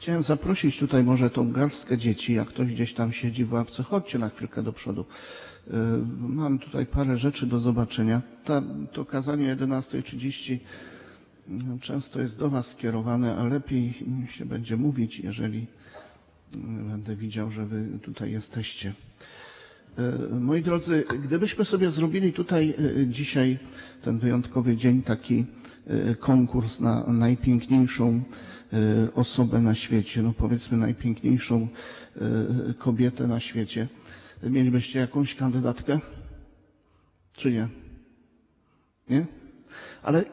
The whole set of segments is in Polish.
Chciałem zaprosić tutaj może tą garstkę dzieci, jak ktoś gdzieś tam siedzi w ławce, chodźcie na chwilkę do przodu. Y, Mam tutaj parę rzeczy do zobaczenia. Ta, to kazanie 11.30 no, często jest do Was skierowane, a lepiej się będzie mówić, jeżeli y, będę widział, że Wy tutaj jesteście. Moi drodzy, gdybyśmy sobie zrobili tutaj dzisiaj ten wyjątkowy dzień, taki konkurs na najpiękniejszą osobę na świecie, no powiedzmy najpiękniejszą e, kobietę na świecie, mielibyście jakąś kandydatkę? Czy nie? Nie? Ale, y,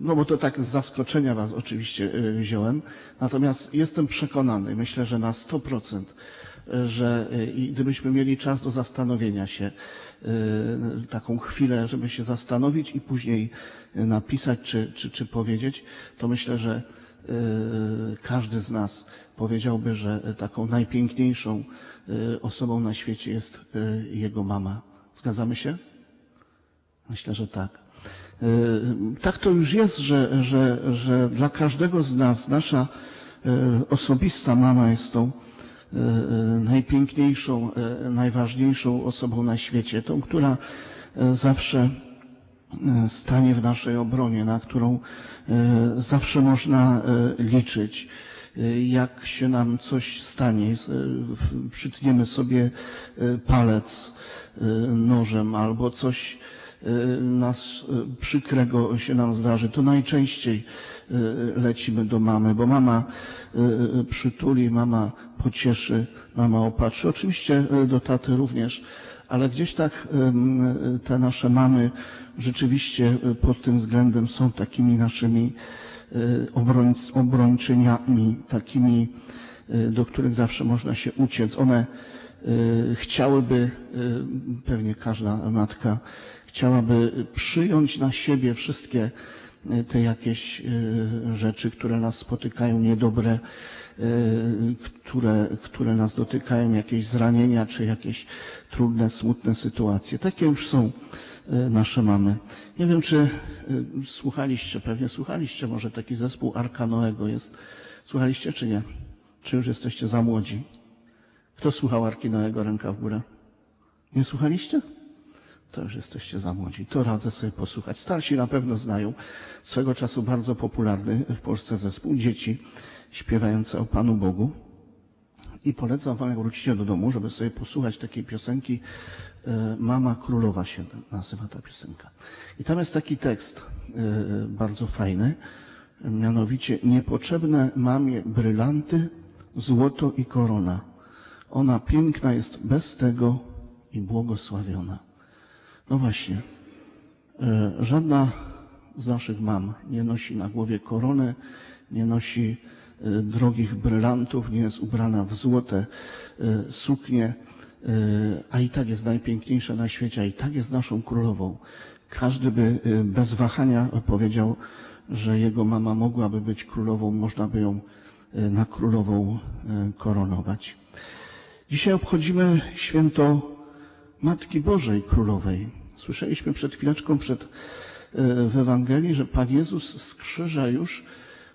no bo to tak z zaskoczenia Was oczywiście wziąłem. Natomiast jestem przekonany, myślę, że na 100%, y, że gdybyśmy mieli czas do zastanowienia się, taką chwilę, żeby się zastanowić i później napisać czy, czy, czy powiedzieć, to myślę, że każdy z nas powiedziałby, że taką najpiękniejszą y, osobą na świecie jest y, jego mama. Zgadzamy się? Myślę, że tak. Tak to już jest, że, że, że dla każdego z nas nasza osobista mama jest tą najpiękniejszą, najważniejszą osobą na świecie, tą, która zawsze stanie w naszej obronie, na którą e, zawsze można e, liczyć. E, Jak się nam coś stanie, przytniemy sobie e, palec e, nożem albo coś e, nas e, przykrego się nam zdarzy, to najczęściej e, lecimy do mamy, bo mama e, przytuli, mama pocieszy, mama opatrzy. Oczywiście e, do taty również, ale gdzieś tak te nasze mamy rzeczywiście e, pod tym względem są takimi naszymi e, obrońc, obrończyniami, takimi, e, do których zawsze można się uciec. One chciałyby, pewnie każda matka chciałaby przyjąć na siebie wszystkie te jakieś e, rzeczy, które nas spotykają, niedobre, e, które, które nas dotykają, jakieś zranienia czy jakieś trudne, smutne sytuacje. Takie już są e, nasze mamy. Nie wiem, czy słuchaliście, pewnie słuchaliście, może taki zespół Arka Noego jest. Słuchaliście czy nie? Czy już jesteście za młodzi? Kto słuchał Arki Noego? Ręka w górę. Nie słuchaliście? To już jesteście za młodzi. To radzę sobie posłuchać. Starsi na pewno znają. Swego czasu bardzo popularny w Polsce zespół. Dzieci śpiewające o Panu Bogu. I polecam wam, jak wrócicie do domu, żeby sobie posłuchać takiej piosenki. e, Mama Królowa się nazywa ta piosenka. I tam jest taki tekst e, bardzo fajny. Mianowicie, niepotrzebne mamie brylanty, złoto i korona. Ona piękna jest bez tego i błogosławiona. No właśnie. E, Żadna z naszych mam nie nosi na głowie koronę, nie nosi e, drogich brylantów, nie jest ubrana w złote e, suknie, a i tak jest najpiękniejsza na świecie, a i tak jest naszą królową. Każdy by bez wahania powiedział, że jego mama mogłaby być królową, można by ją na królową koronować. Dzisiaj obchodzimy święto Matki Bożej Królowej. Słyszeliśmy przed chwileczką przed, e, w Ewangelii, że Pan Jezus z krzyża już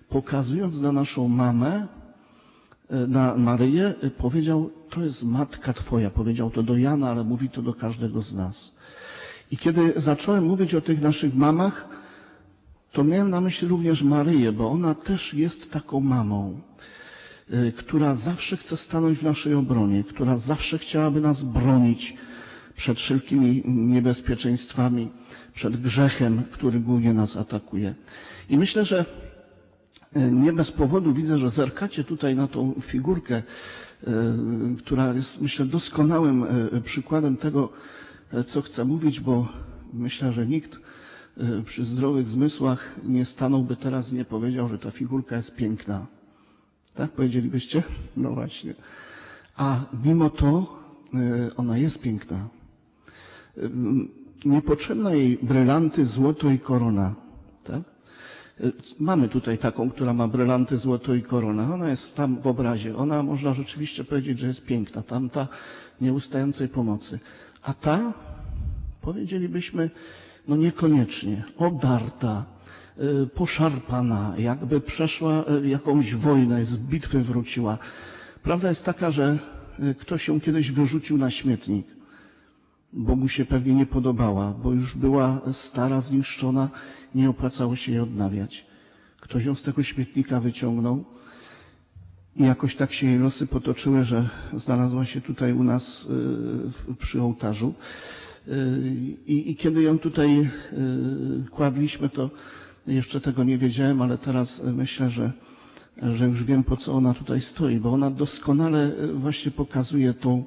pokazując na naszą mamę, e, na Maryję, e, powiedział, to jest matka Twoja. Powiedział to do Jana, ale mówi to do każdego z nas. I kiedy zacząłem mówić o tych naszych mamach, to miałem na myśli również Maryję, bo ona też jest taką mamą, która zawsze chce stanąć w naszej obronie, która zawsze chciałaby nas bronić przed wszelkimi niebezpieczeństwami, przed grzechem, który głównie nas atakuje. I myślę, że y, nie bez powodu widzę, że zerkacie tutaj na tą figurkę, y, która jest, myślę, doskonałym y, przykładem tego, co chcę mówić, bo myślę, że nikt przy zdrowych zmysłach nie stanąłby teraz i nie powiedział, że ta figurka jest piękna. Tak powiedzielibyście? No właśnie. A mimo to ona jest piękna. Niepotrzebna jej brylanty, złoto i korona. Tak? Y, Mamy tutaj taką, która ma brylanty, złoto i korona. Ona jest tam w obrazie. Ona można rzeczywiście powiedzieć, że jest piękna. Tamta nieustającej pomocy. A ta, powiedzielibyśmy, no niekoniecznie. Odarta, y, poszarpana, jakby przeszła y, jakąś wojnę, z bitwy wróciła. Prawda jest taka, że ktoś ją kiedyś wyrzucił na śmietnik, bo mu się pewnie nie podobała, bo już była stara, zniszczona, nie opłacało się jej odnawiać. Ktoś ją z tego śmietnika wyciągnął i jakoś tak się jej losy potoczyły, że znalazła się tutaj u nas y, przy ołtarzu. Y, I, I kiedy ją tutaj y, kładliśmy, to jeszcze tego nie wiedziałem, ale teraz myślę, że, że już wiem, po co ona tutaj stoi, bo ona doskonale właśnie pokazuje tą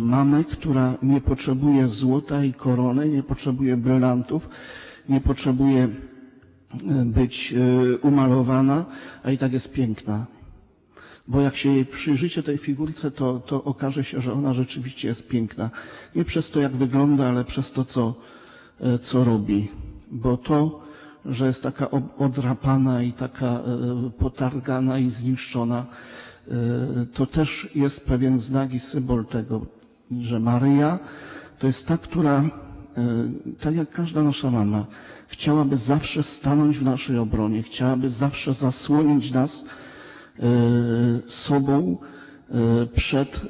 mamę, która nie potrzebuje złota i korony, nie potrzebuje brylantów, nie potrzebuje y, być y, umalowana, a i tak jest piękna. Bo jak się jej przyjrzycie tej figurce, to, to okaże się, że ona rzeczywiście jest piękna. Nie przez to, jak wygląda, ale przez to, co, co robi. Bo to, że jest taka odrapana i taka potargana i zniszczona, to też jest pewien znak i symbol tego, że Maryja to jest ta, która, e, tak jak każda nasza mama, chciałaby zawsze stanąć w naszej obronie, chciałaby zawsze zasłonić nas e, sobą przed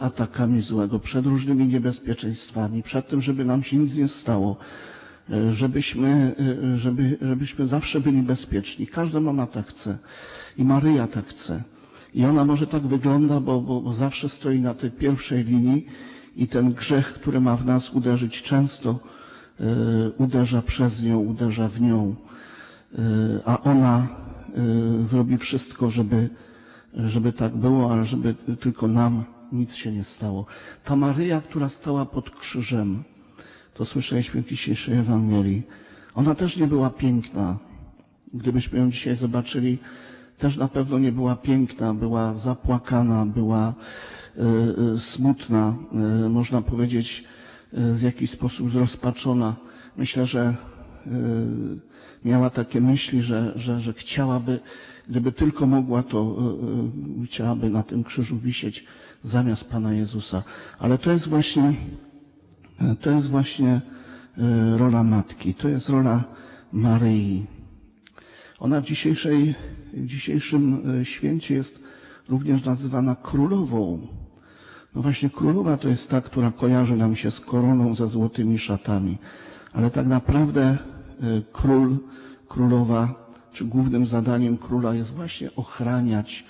atakami złego, przed różnymi niebezpieczeństwami, przed tym, żeby nam się nic nie stało, żebyśmy, żeby, żebyśmy zawsze byli bezpieczni. Każda mama tak chce i Maryja tak chce. I ona może tak wygląda, bo, bo, bo zawsze stoi na tej pierwszej linii i ten grzech, który ma w nas uderzyć często, e, uderza przez nią, uderza w nią, E, a ona e, zrobi wszystko, żeby, żeby tak było, ale żeby tylko nam nic się nie stało. Ta Maryja, która stała pod krzyżem, to słyszeliśmy w dzisiejszej Ewangelii, ona też nie była piękna. Gdybyśmy ją dzisiaj zobaczyli, też na pewno nie była piękna, była zapłakana, była e, e, smutna, e, można powiedzieć w jakiś sposób zrozpaczona. Myślę, że miała takie myśli, że, że, że chciałaby, gdyby tylko mogła, to chciałaby na tym krzyżu wisieć zamiast Pana Jezusa. Ale to jest właśnie To jest właśnie rola matki, to jest rola Maryi. Ona w, dzisiejszej, w dzisiejszym e, święcie jest również nazywana królową. No właśnie królowa to jest ta, która kojarzy nam się z koroną ze złotymi szatami. Ale tak naprawdę e, król, królowa, czy głównym zadaniem króla jest właśnie ochraniać,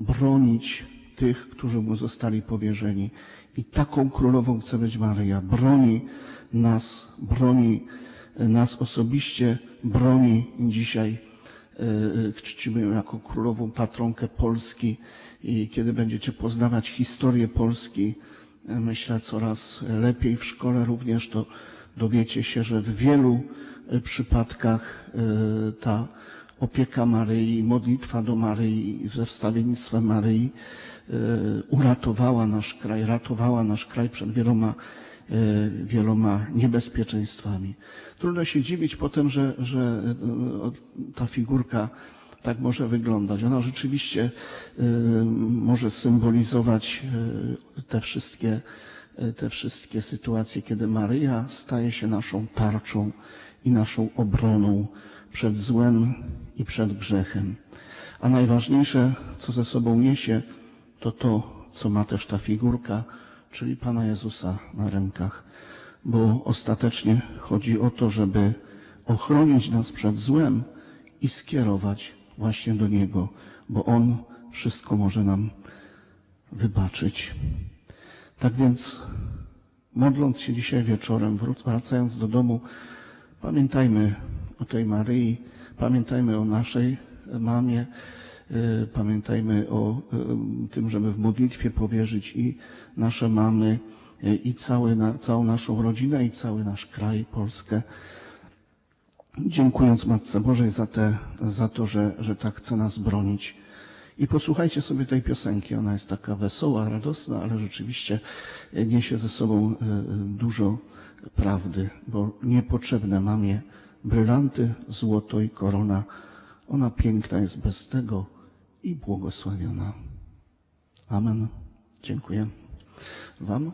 bronić tych, którzy mu zostali powierzeni. I taką królową chce być Maryja. Broni nas, broni e, nas osobiście, broni dzisiaj, czcimy ją jako królową patronkę Polski i kiedy będziecie poznawać historię Polski, e, myślę coraz lepiej w szkole również, to dowiecie się, że w wielu przypadkach ta opieka Maryi, modlitwa do Maryi, ze wstawiennictwem Maryi uratowała nasz kraj, ratowała nasz kraj przed wieloma, wieloma niebezpieczeństwami. Trudno się dziwić potem, że, że e, ta figurka tak może wyglądać. Ona rzeczywiście e, może symbolizować e, te wszystkie, e, te wszystkie sytuacje, kiedy Maryja staje się naszą tarczą i naszą obroną przed złem i przed grzechem. A najważniejsze, co ze sobą niesie, to to, co ma też ta figurka, czyli Pana Jezusa na rękach. Bo ostatecznie chodzi o to, żeby ochronić nas przed złem i skierować właśnie do Niego, bo On wszystko może nam wybaczyć. Tak więc, modląc się dzisiaj wieczorem, wracając do domu, pamiętajmy o tej Maryi, pamiętajmy o naszej mamie, pamiętajmy o y, tym, żeby w modlitwie powierzyć i nasze mamy, y, i cały całą naszą rodzinę, i cały nasz kraj, Polskę. Dziękując Matce Bożej za, te, za to, że, że tak chce nas bronić. I posłuchajcie sobie tej piosenki. Ona jest taka wesoła, radosna, ale rzeczywiście niesie ze sobą dużo prawdy, bo niepotrzebne mamie brylanty, złoto i korona. Ona piękna jest bez tego i błogosławiona. Amen. Dziękuję Wam.